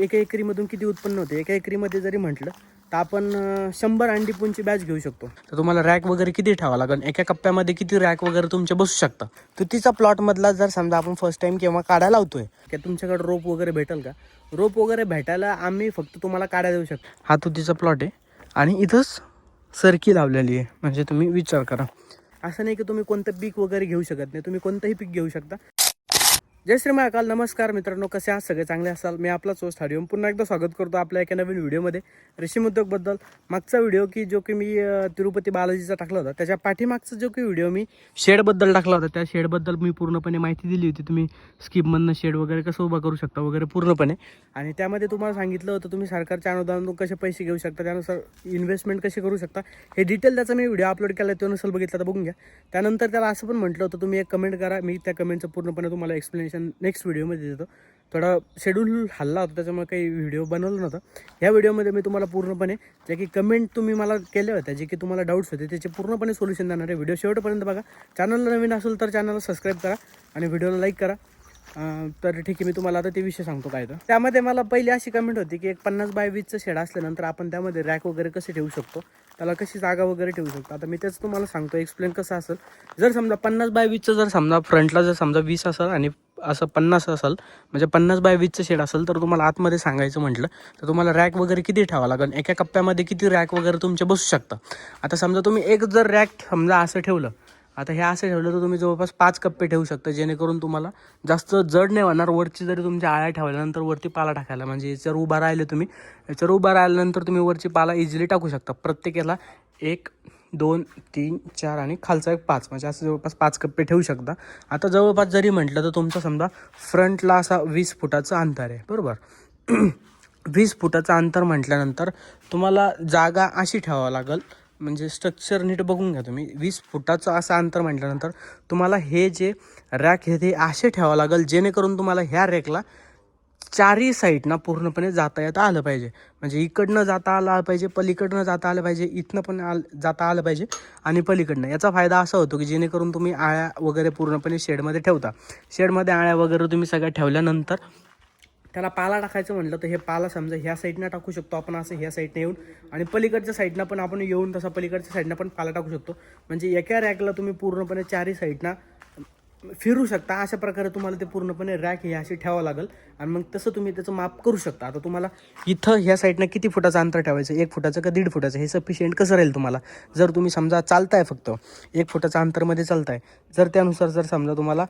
एका एकरीमधून किती उत्पन्न होते? एका एकरीमध्ये जरी म्हटलं तर आपण शंभर अंडीपूनची बॅच घेऊ शकतो. तर तुम्हाला रॅक वगैरे किती ठेवावं लागेल एका कप्प्यामध्ये किती रॅक वगैरे तुमचे बसू शकतं? तुतीचा प्लॉटमधला जर समजा आपण फर्स्ट टाइम केव्हा काढायला लावतोय. की तुमच्याकडे रोप वगैरे भेटेल का? रोप वगैरे भेटायला आम्ही फक्त तुम्हाला काढा देऊ शकतो. हा तुतीचा प्लॉट आहे. आणि इथंच सरकी लावलेली आहे. म्हणजे तुम्ही विचार करा. असं नाही की तुम्ही कोणतं पीक वगैरे घेऊ शकत नाही. तुम्ही कोणतंही पीक घेऊ शकता. जय श्री महाकाल नमस्कार मित्रांनो कसे आहात? सगळे चांगले असाल? मी आपला होस्ट हरिओम पुन्हा एकदा स्वागत करतो आपल्या एका नवीन व्हिडिओमध्ये. रेशीम उद्योगबद्दल मागचा व्हिडिओ की जो की मी तिरुपती बालाजीचा टाकला होता. त्याच्या पाठीमागचा जो की व्हिडिओ मी शेडबद्दल टाकला होता त्या शेडबद्दल मी पूर्णपणे माहिती दिली होती. तुम्ही स्कीपमधनं शेड वगैरे कसं उभा करू शकता वगैरे पूर्णपणे. आणि त्यामध्ये तुम्हाला सांगितलं होतं तुम्ही सरकारच्या अनुदानातून कसे पैसे घेऊ शकता त्यानुसार इन्व्हेस्टमेंट कशी करू शकता. हे डिटेल त्याचा मी व्हिडिओ अपलोड केला तो नसेल बघितला तर बघून घ्या. त्यानंतर त्याला असं पण म्हटलं होतं तुम्ही एक कमेंट करा मी त्या कमेंटचं पूर्णपणे तुम्हाला एक्सप्लेन इन्फॉर्मेशन नेक्स्ट व्हिडिओमध्ये देतो. थोडा शेड्यूल हल्ला होता त्याच्यामुळे काही व्हिडिओ बनवलं नव्हतं. ह्या व्हिडिओमध्ये मी तुम्हाला पूर्णपणे जे की कमेंट तुम्ही मला केल्या होत्या जे की तुम्हाला डाऊट्स होते त्याचे पूर्णपणे सोल्युशन देणार आहे. व्हिडिओ शेवटपर्यंत बघा. चॅनलला नवीन असेल तर चॅनलला सबस्क्राईब करा आणि व्हिडिओला लाईक करा. तर ठीक आहे मी तुम्हाला आता ते विषय सांगतो काय तर. त्यामध्ये मला पहिली अशी कमेंट होती की एक पन्नास बाय वीसचं शेड असल्यानंतर आपण त्यामध्ये रॅक वगैरे कसे ठेवू शकतो? त्याला कशी जागा वगैरे ठेवू शकतो? आता मी तेच तुम्हाला सांगतो एक्सप्लेन कसं असेल. जर समजा पन्नास बाय वीसचं जर समजा फ्रंटला जर समजा वीस असेल आणि असं पन्नास असेल म्हणजे पन्नास बाय वीसचं शेड असेल तर तुम्हाला आतमध्ये सांगायचं म्हटलं तर तुम्हाला रॅक वगैरे किती ठेवावं लागेल? एका कप्प्यामध्ये किती रॅक वगैरे तुमचे बसू शकतं? आता समजा तुम्ही एक जर रॅक समजा असं ठेवलं आता हे असं ठेवलं तर तुम्ही जवळपास पाच कप्पे ठेवू शकता जेणेकरून तुम्हाला जास्त जड नाही होणार. वरची जरी तुमच्या आळ्या ठेवल्यानंतर वरती पाला टाकायला म्हणजे याच्यावर उभा राहिले तुम्ही याच्यावर उभा राहिल्यानंतर तुम्ही वरची पाला इझिली टाकू शकता. प्रत्येकाला एक दोन तीन चार आणि खालचा एक पाच म्हणजे असं जवळपास पाच कप्पे ठेवू शकता. आता जवळपास जरी म्हटलं तर तुमचं समजा फ्रंटला असा वीस फुटाचं अंतर आहे बरोबर? वीस फुटाचं अंतर म्हटल्यानंतर तुम्हाला जागा अशी ठेवावं लागेल म्हणजे स्ट्रक्चर नीट बघून घ्या तुम्ही. वीस फुटाचं असं अंतर म्हटल्यानंतर तुम्हाला हे जे रॅक आहे ते असे ठेवावं लागेल जेणेकरून तुम्हाला ह्या रॅकला चारही साईडना पूर्णपणे जाता येता आलं पाहिजे. म्हणजे इकडनं जाता आलं पाहिजे पलीकडनं जाता आलं पाहिजे इथनं पण आल जाता आलं पाहिजे आणि पलीकडनं. याचा फायदा असा होतो की जेणेकरून तुम्ही आळ्या वगैरे पूर्णपणे शेडमध्ये ठेवता. शेडमध्ये आळ्या वगैरे तुम्ही सगळ्या ठेवल्यानंतर त्याला पाला टाकायचं म्हटलं तर हे पाला समजा ह्या साईडनं टाकू शकतो आपण असं ह्या साईडनं येऊन. आणि पलीकडच्या साईडनं पण आपण येऊन तसा पलीकडच्या साईडनं पण पाला टाकू शकतो. म्हणजे एका रॅकला तुम्ही पूर्णपणे चारही साईडनं फिरू शकता. अशा प्रकारे तुम्हाला ते पूर्णपणे रॅक हे अशी ठेवावं लागेल. आणि मग तसं तुम्ही त्याचं माप करू शकता. आता तुम्हाला इथं ह्या साईडनं किती फुटाचं अंतर ठेवायचं? एक फुटाचं का दीड फुटाचं? हे सफिशियंट कसं राहील तुम्हाला? जर तुम्ही समजा चालताय फक्त एक फुटाचं अंतरमध्ये चालताय. जर त्यानुसार जर समजा तुम्हाला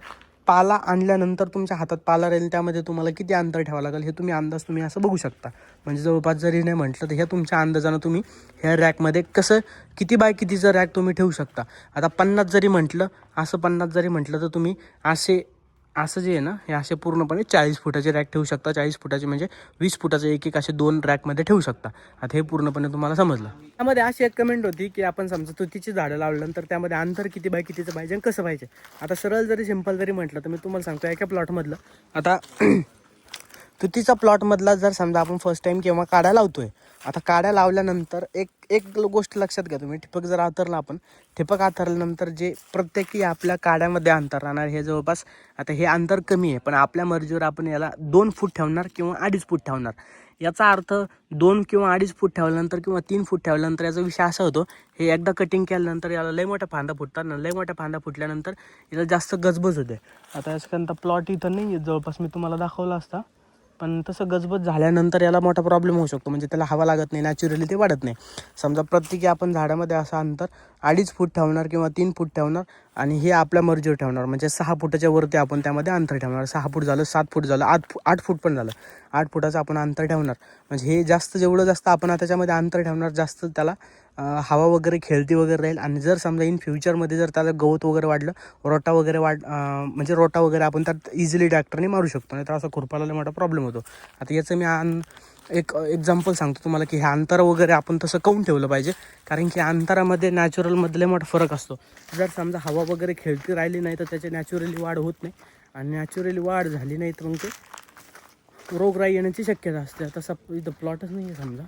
पाला आणल्यानंतर तुमच्या हातात पाला राहील त्यामध्ये तुम्हाला किती अंतर ठेवावं लागेल हे तुम्ही अंदाज तुम्ही असं बघू शकता. म्हणजे जवळपास जरी नाही म्हटलं तर ह्या तुमच्या अंदाजानं तुम्ही ह्या रॅकमध्ये कसं किती बाय कितीचं रॅक तुम्ही ठेवू शकता. आता पन्नास जरी म्हटलं असं पन्नास जरी म्हटलं तर तुम्ही असे असं जे आहे ना हे असे पूर्णपणे चाळीस फुटाचे रॅक ठेवू शकता. चाळीस फुटाचे म्हणजे वीस फुटाचे एक एक असे दोन रॅकमध्ये ठेवू शकता. आता हे पूर्णपणे तुम्हाला समजलं. त्यामध्ये अशी एक कमेंट होती की आपण समजा तुतीची झाडं लावल्यानंतर त्यामध्ये अंतर किती बाय कितीचं पाहिजे आणि कसं पाहिजे? आता सरळ जरी सिंपल जरी म्हटलं तर मी तुम्हाला सांगतो एका प्लॉटमधलं आता तुतीचा प्लॉटमधला जर समजा आपण फर्स्ट टाइम केव्हा काड्या लावतोय आता काड्या लावल्यानंतर एक एक गोष्ट लक्षात घ्या तुम्ही. ठिपक जर आतरलं आपण ठिपक आतरल्यानंतर जे प्रत्येकी आपल्या काड्यामध्ये अंतर राहणार हे जवळपास आता हे अंतर कमी आहे पण आपल्या मर्जीवर आपण याला दोन फूट ठेवणार किंवा अडीच फूट ठेवणार. याचा अर्थ दोन किंवा अडीच फूट ठेवल्यानंतर किंवा तीन फूट ठेवल्यानंतर याचा विषय असा होतो हे एकदा कटिंग केल्यानंतर याला लय मोठ्या फांदा फुटतात ना लय मोठ्या फांदा फुटल्यानंतर याला जास्त गजबज होते आता याच्यानंतर प्लॉट इथं नाही आहे जवळपास मी तुम्हाला दाखवला असता. पण तसं गजबज झाल्यानंतर याला मोठा प्रॉब्लेम होऊ शकतो. म्हणजे त्याला हवा लागत नाही नॅचरली ते वाढत नाही. समजा प्रत्येकी आपण झाडामध्ये असं अंतर अडीच फूट ठेवणार किंवा तीन फूट ठेवणार आणि हे आपल्या मर्जीवर ठेवणार. म्हणजे सहा फुटाच्या वरती आपण त्यामध्ये अंतर ठेवणार. सहा फूट झालं सात फूट झालं आठ आठ फूट पण झालं. आठ फुटाचं आपण अंतर ठेवणार. म्हणजे हे जास्त जेवढं जास्त आपण त्याच्यामध्ये अंतर ठेवणार जास्त त्याला हवा वगैरे खेळती वगैरे राहील. आणि जर समजा इन फ्युचरमध्ये जर त्याला गवत वगैरे वाढलं रोटा वगैरे वाढ म्हणजे रोटा वगैरे आपण त्यात इझिली ट्रॅक्टरने मारू शकतो. नाही तर असा खुरपाला मोठा प्रॉब्लेम होतो. आता याचं मी अन एक एक्झाम्पल सांगतो तुम्हाला की हे अंतर वगैरे आपण तसं काऊन ठेवलं पाहिजे? कारण की अंतरामध्ये नॅचरलमधले मोठा फरक असतो. जर समजा हवा वगैरे खेळती राहिली नाही तर त्याची नॅचरली वाढ होत नाही. आणि नॅचरली वाढ झाली नाही तर मग ते रोगराई येण्याची शक्यता असते. तसा इथं प्लॉटच नाही आहे समजा.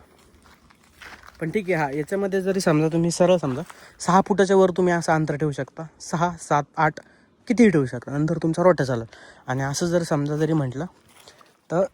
पण ठीक आहे हा याच्यामध्ये जरी समजा तुम्ही सरळ समजा सहा फुटाच्या वर तुम्ही असं अंतर ठेवू शकता. सहा सात आठ कितीही ठेवू शकता. नंतर तुमचा रोटा चालेल आणि असं जर समजा जरी म्हटलं तर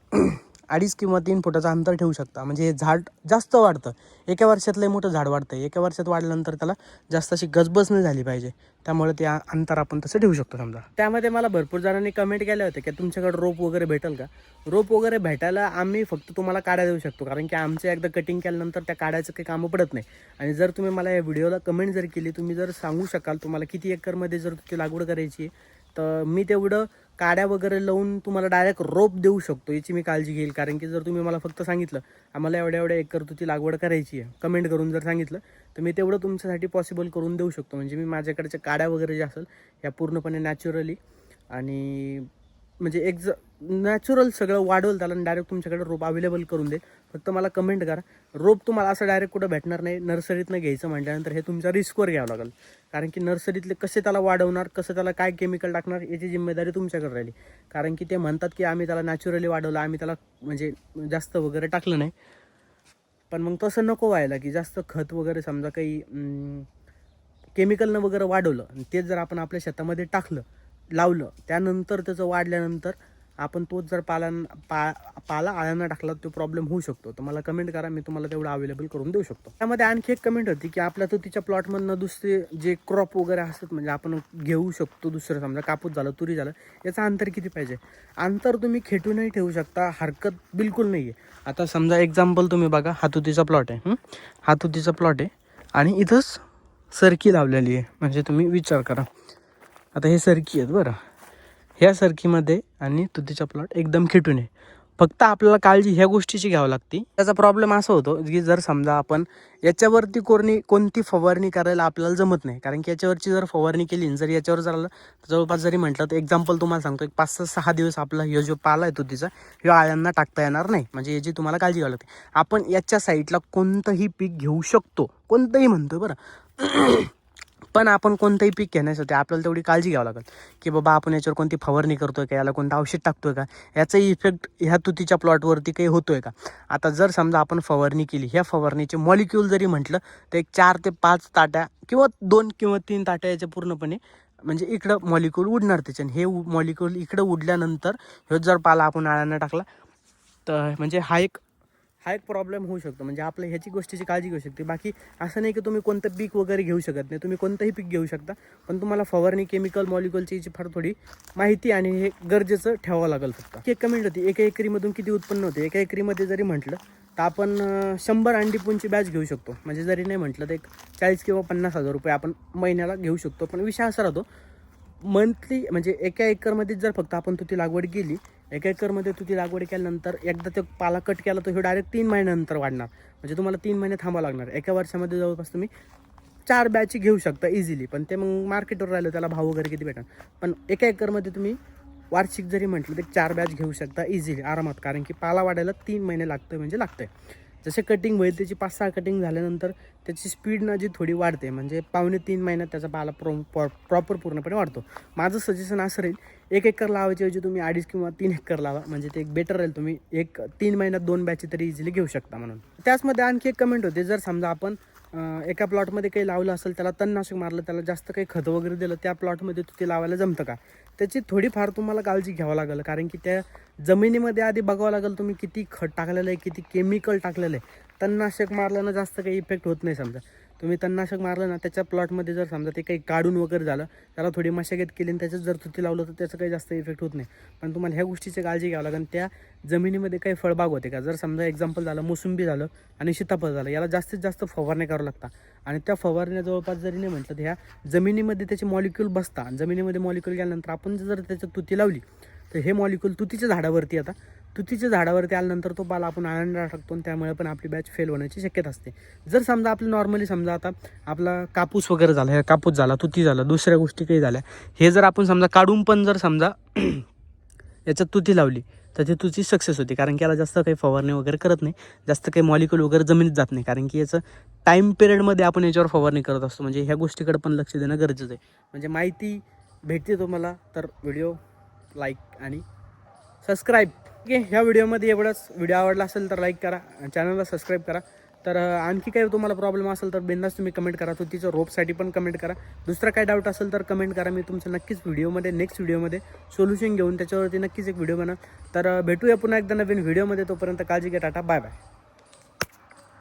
अडीच किंवा तीन फुटाचं अंतर ठेवू शकता. म्हणजे हे झाड जास्त वाढतं. एका वर्षातलं मोठं झाड वाढतं एका वर्षात वाढल्यानंतर त्याला जास्त अशी गजबज नाही झाली पाहिजे. त्यामुळे ते अंतर आपण तसं ठेवू शकतो समजा. त्यामध्ये मला भरपूर जणांनी कमेंट केल्या होत्या की तुमच्याकडे रोप वगैरे भेटेल का? रोप वगैरे भेटायला आम्ही फक्त तुम्हाला काड्या देऊ शकतो. कारण की आमचं एकदा कटिंग केल्यानंतर त्या काड्याचं काही कामं पडत नाही. आणि जर तुम्ही मला या व्हिडिओला कमेंट जर केली तुम्ही जर सांगू शकाल तुम्हाला किती एकरमध्ये जर ती लागवड करायची आहे तर मी तेवढं काड्या वगैरे लावून तुम्हाला डायरेक्ट रोप देऊ शकतो. याची मी काळजी घेईल. कारण की जर तुम्ही मला फक्त सांगितलं आम्हाला एवढ्या एवढ्या एकर तुझी लागवड करायची आहे कमेंट करून जर सांगितलं तर मी तेवढं तुमच्यासाठी पॉसिबल करून देऊ शकतो. म्हणजे मी माझ्याकडच्या काड्या वगैरे ज्या असेल या पूर्णपणे नॅचरली आणि म्हणजे एक ज नॅचरल सगळं वाढवलं त्याला डायरेक्ट तुमच्याकडे रोप अवेलेबल करून देईल. फक्त मला कमेंट करा. रोप तुम्हाला असं डायरेक्ट कुठं भेटणार नाही. नर्सरीतनं घ्यायचं म्हटल्यानंतर हे तुमच्या रिस्कवर घ्यावं लागेल. कारण की नर्सरीतले कसे त्याला वाढवणार कसं त्याला काय केमिकल टाकणार याची जिम्मेदारी तुमच्याकडे राहिली. कारण की ते म्हणतात की आम्ही त्याला नॅचरली वाढवलं आम्ही त्याला म्हणजे जास्त वगैरे टाकलं नाही. पण मग तसं नको व्हायला की जास्त खत वगैरे समजा काही केमिकलनं वगैरे वाढवलं तेच जर आपण आपल्या शेतामध्ये टाकलं लावलं त्यानंतर त्याचं वाढल्यानंतर आपण तोच जर पालन पा पाला आळ्यांना टाकला तो प्रॉब्लेम होऊ शकतो. तर मला कमेंट करा मी तुम्हाला तेवढं अवेलेबल करून देऊ शकतो. त्यामध्ये आणखी एक कमेंट होती की आपल्या तुतीच्या प्लॉटमधनं दुसरे जे क्रॉप वगैरे असतात म्हणजे आपण घेऊ शकतो दुसरं समजा कापूस झालं तुरी झालं याचं अंतर किती पाहिजे? अंतर तुम्ही खेटूनही ठेवू शकता हरकत बिलकुल नाही आहे आता समजा एक्झाम्पल तुम्ही बघा हातुतीचा प्लॉट आहे हातुतीचा प्लॉट आहे आणि इथंच सरकी लावलेली आहे. म्हणजे तुम्ही विचार करा. आता हे सरकी आहेत बरं. ह्या सरकीमध्ये आणि तुतीचा प्लॉट एकदम खिटून. आहे फक्त आपल्याला काळजी ह्या गोष्टीची घ्यावी लागते. त्याचा प्रॉब्लेम असा होतो की जर समजा आपण याच्यावरती कोणी कोणती फवारणी करायला आपल्याला जमत नाही कारण की याच्यावरची जर फवारणी केली जर याच्यावर जर जवळपास जरी म्हटलं तर एक्झाम्पल तुम्हाला सांगतो एक पाच सहा दिवस आपला हा जो पाला आहे तुतीचा हे आळ्यांना टाकता येणार नाही. म्हणजे याची तुम्हाला काळजी घ्यावी लागते. आपण याच्या साईडला कोणतंही पीक घेऊ शकतो. कोणतंही म्हणतो बरं. पण आपण कोणतंही पीक घेण्यासाठी आपल्याला तेवढी काळजी घ्यावी लागेल. की बाबा आपण याच्यावर कोणती फवारणी करतोय का? याला कोणतं औषध टाकतोय का? याचा इफेक्ट ह्या तुतीच्या प्लॉटवरती काही होतोय का? आता जर समजा आपण फवारणी केली ह्या फवारणीचे मॉलिक्यूल जरी म्हटलं तर एक चार ते पाच ताट्या किंवा दोन किंवा तीन ताट्या याच्या पूर्णपणे म्हणजे इकडं मॉलिक्यूल उडणार त्याच्याने. हे मॉलिक्यूल इकडं उडल्यानंतर ह्यो जर पाला आपण आळ्यानं टाकला तर म्हणजे हा एक हा एक प्रॉब्लेम होऊ शकतो. म्हणजे आपल्या ह्याची गोष्टीची काळजी घेऊ शकते. बाकी असं नाही की तुम्ही कोणतं पीक वगैरे घेऊ शकत नाही. तुम्ही कोणतंही पीक घेऊ शकता. पण तुम्हाला फवारणी केमिकल मॉलिक्युलची याची फार थोडी माहिती आणि हे गरजेचं ठेवावं लागेल फक्त. एक कमेंट होती. एका एकरीमधून किती उत्पन्न होते? एका एकरीमध्ये जरी म्हटलं तर आपण शंभर अंडीपूंची बॅच घेऊ शकतो. म्हणजे जरी नाही म्हटलं तर एक चाळीस किंवा पन्नास हजार रुपये आपण महिन्याला घेऊ शकतो. पण विषय असा राहतो मंथली म्हणजे एका एकरमध्ये जर फक्त आपण तुती लागवड केली एका एकरमध्ये तुती लागवड केल्यानंतर एकदा ते पाला कट केला तर हे डायरेक्ट तीन महिन्यानंतर वाढणार. म्हणजे तुम्हाला तीन महिने थांबावं लागणार. एका वर्षामध्ये जवळपास तुम्ही चार बॅच घेऊ शकता इझिली पण ते मग मार्केटवर राहिलं त्याला भाव वगैरे किती भेटणार? पण एका एकरमध्ये तुम्ही वार्षिक जरी म्हटलं तर चार बॅच घेऊ शकता इझिली आरामात. कारण की पाला वाढायला तीन महिने लागतं म्हणजे लागतं आहे जसे कटिंग होईल त्याची पाच सहा कटिंग झाल्यानंतर त्याची स्पीड ना जी थोडी वाढते म्हणजे पावणे तीन महिन्यात त्याचा पाला प्रो प्रॉपर पूर्णपणे वाढतो. माझं सजेशन असं राहील एक एकर लावायच्याऐवजी तुम्ही अडीच किंवा तीन एकर लावा म्हणजे ते एक बेटर राहील. तुम्ही एक तीन महिन्यात दोन बॅची तरी इझिली घेऊ शकता म्हणून. त्याचमध्ये आणखी एक कमेंट होते जर समजा आपण एका प्लॉटमध्ये काही लावलं असेल त्याला तणनाशक मारलं त्याला जास्त काही खतं वगैरे दिलं त्या प्लॉटमध्ये तू ते लावायला जमतं का? त्याची थोडीफार तुम्हाला काळजी घ्यावं लागेल कारण की त्या जमिनीमध्ये आधी बघावं लागेल तुम्ही किती खत टाकलेलं आहे किती केमिकल टाकलेलं आहे. तणनाशक मारल्यानं जास्त काही इफेक्ट होत नाही समजा. तुम्ही तणनाशक मारलं ना त्याच्या प्लॉटमध्ये जर समजा ते काही काढून वगैरे झालं त्याला थोडी मशागत केली आणि त्याच्यात जर तुती लावलं तर त्याचं काही जास्त इफेक्ट होत नाही. पण तुम्हाला ह्या गोष्टीची काळजी घ्यावं लागेल. त्या जमिनीमध्ये काही फळबाग होते का? जर समजा एक्झाम्पल झालं मोसंबी झालं आणि सीताफळ झालं याला जास्तीत जास्त फवारणी करावं लागतात आणि त्या फवारण्या जवळपास जरी नाही म्हटलं तर ह्या जमिनीमध्ये त्याचे मॉलिक्यूल बसतात जमिनीमध्ये मॉलिक्यूल गेल्यानंतर आपण जर त्याच्यात तुती लावली तर हे मॉलिक्यूल तुतीच्या झाडावरती आता तुतीच्या झाडावरती आल्यानंतर तो पाला आपण आनंदाला टाकतो आणि त्यामुळे पण आपली बॅच फेल होण्याची शक्यता असते. जर समजा आपलं नॉर्मली समजा आता आपला कापूस वगैरे झाला हे कापूस झाला तुती झाला दुसऱ्या गोष्टी काही झाल्या हे जर आपण समजा काढून पण जर समजा याच्यात तुती लावली तर ती तुती सक्सेस होती. कारण की याला जास्त काही फवारणी वगैरे करत नाही जास्त काही मॉलिक्यूल वगैरे जमिनीत जात नाही. कारण की याचं टाईम पिरियडमध्ये आपण याच्यावर फवारणी करत असतो. म्हणजे ह्या गोष्टीकडे पण लक्ष देणं गरजेचं आहे. म्हणजे माहिती भेटते तुम्हाला तर व्हिडिओ लाईक आणि सबस्क्राईब ठीक आहे ह्या व्हिडिओमध्ये एवढंच. व्हिडिओ आवडला असेल तर लाईक करा चॅनलला सबस्क्राईब करा. तर आणखी काही तुम्हाला प्रॉब्लेम असेल तर बिंदास तुम्ही कमेंट करा. तो तिचं रोपसाठी पण कमेंट करा. दुसरा काय डाऊट असेल तर कमेंट करा. मी तुमचं नक्कीच व्हिडिओमध्ये नेक्स्ट व्हिडिओमध्ये सोल्युशन घेऊन त्याच्यावरती नक्कीच एक व्हिडिओ बनव तर भेटूया पुन्हा एकदा नवीन व्हिडिओमध्ये. तोपर्यंत काळजी घ्या टाटा. Bye bye